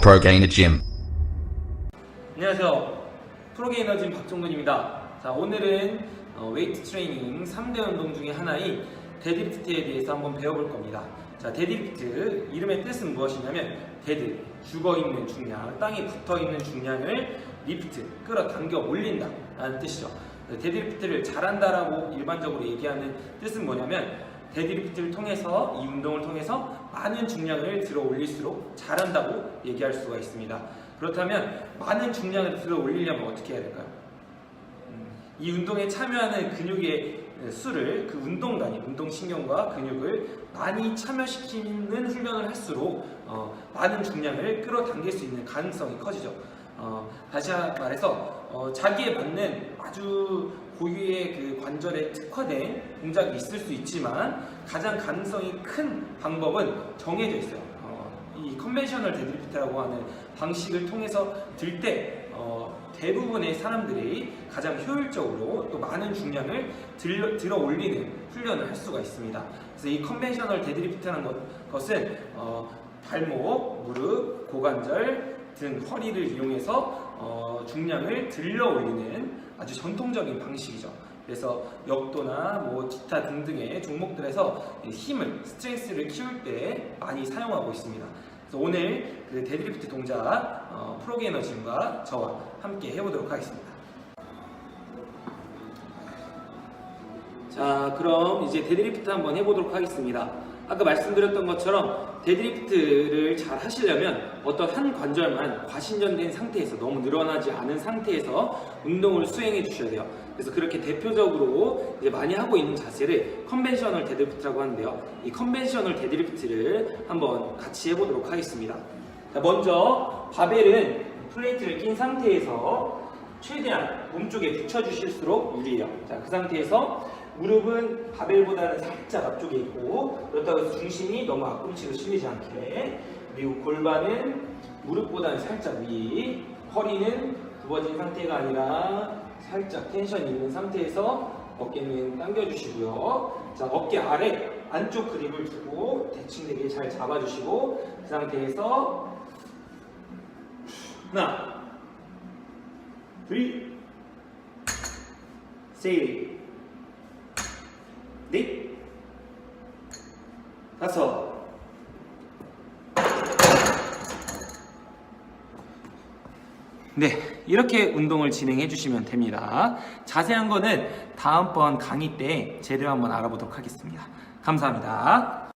Pro Gainer Gym. 안녕하세요. 프로게이너진 박종근입니다. 자, 오늘은 어, 웨이트 트레이닝 3대 운동 중에 하나인 데드리프트에 대해서 한번 배워볼 겁니다. 자, 데드리프트 이름의 뜻은 무엇이냐면 데드, 죽어 있는 중량, 땅에 붙어 있는 중량을 리프트, 끌어당겨 올린다 라는 뜻이죠. 데드리프트를 잘한다라고 일반적으로 얘기하는 뜻은 뭐냐면 데드리프트를 통해서 이 운동을 통해서 많은 중량을 들어 올릴수록 잘한다고 얘기할 수가 있습니다. 그렇다면 많은 중량을 들어 올리려면 어떻게 해야 될까요? 음, 이 운동에 참여하는 근육의 수를 그 운동 단위, 운동신경과 근육을 많이 참여시키는 훈련을 할수록 어, 많은 중량을 끌어당길 수 있는 가능성이 커지죠. 어, 다시 말해서 어, 자기에 맞는 아주 고유의 그 관절에 특화된 동작이 있을 수 있지만 가장 가능성이 큰 방법은 정해져 있어요. 어, 이 컨벤셔널 데드리프트라고 하는 방식을 통해서 들때 어, 대부분의 사람들이 가장 효율적으로 또 많은 중량을 들러, 들어 올리는 훈련을 할 수가 있습니다. 그래서 이 컨벤셔널 데드리프트라는 것, 것은 어, 발목, 무릎, 고관절 등 허리를 이용해서 어, 중량을 들러 올리는 아주 전통적인 방식이죠. 그래서 역도나 뭐 기타 등등의 종목들에서 힘을 스트렝스를 키울 때 많이 사용하고 있습니다. 그래서 오늘 그 데드리프트 동작 어, 프로게이너짐과 저와 함께 해보도록 하겠습니다. 자, 그럼 이제 데드리프트 한번 해보도록 하겠습니다. 아까 말씀드렸던 것처럼 데드리프트를 잘 하시려면 어떤 한 관절만 과신전된 상태에서 너무 늘어나지 않은 상태에서 운동을 수행해 주셔야 돼요. 그래서 그렇게 대표적으로 이제 많이 하고 있는 자세를 컨벤셔널 데드리프트라고 하는데요. 이 컨벤셔널 데드리프트를 한번 같이 해보도록 하겠습니다. 자, 먼저 바벨은 플레이트를 낀 상태에서 최대한 몸쪽에 붙여주실수록 유리해요. 자, 그 상태에서 무릎은 바벨보다는 살짝 앞쪽에 있고 그렇다고 해서 중심이 너무 앞꿈치로 실리지 않게. 그리고 골반은 무릎보다는 살짝 위 허리는 굽어진 상태가 아니라 살짝 텐션 있는 상태에서 어깨는 당겨주시고요. 자 어깨 아래 안쪽 그립을 두고 대칭되게 잘 잡아주시고 그 상태에서 하나 둘 셋, 넷, 다섯, 네, 이렇게 운동을 진행해 주시면 됩니다. 자세한 거는 다음번 강의 때 제대로 한번 알아보도록 하겠습니다. 감사합니다.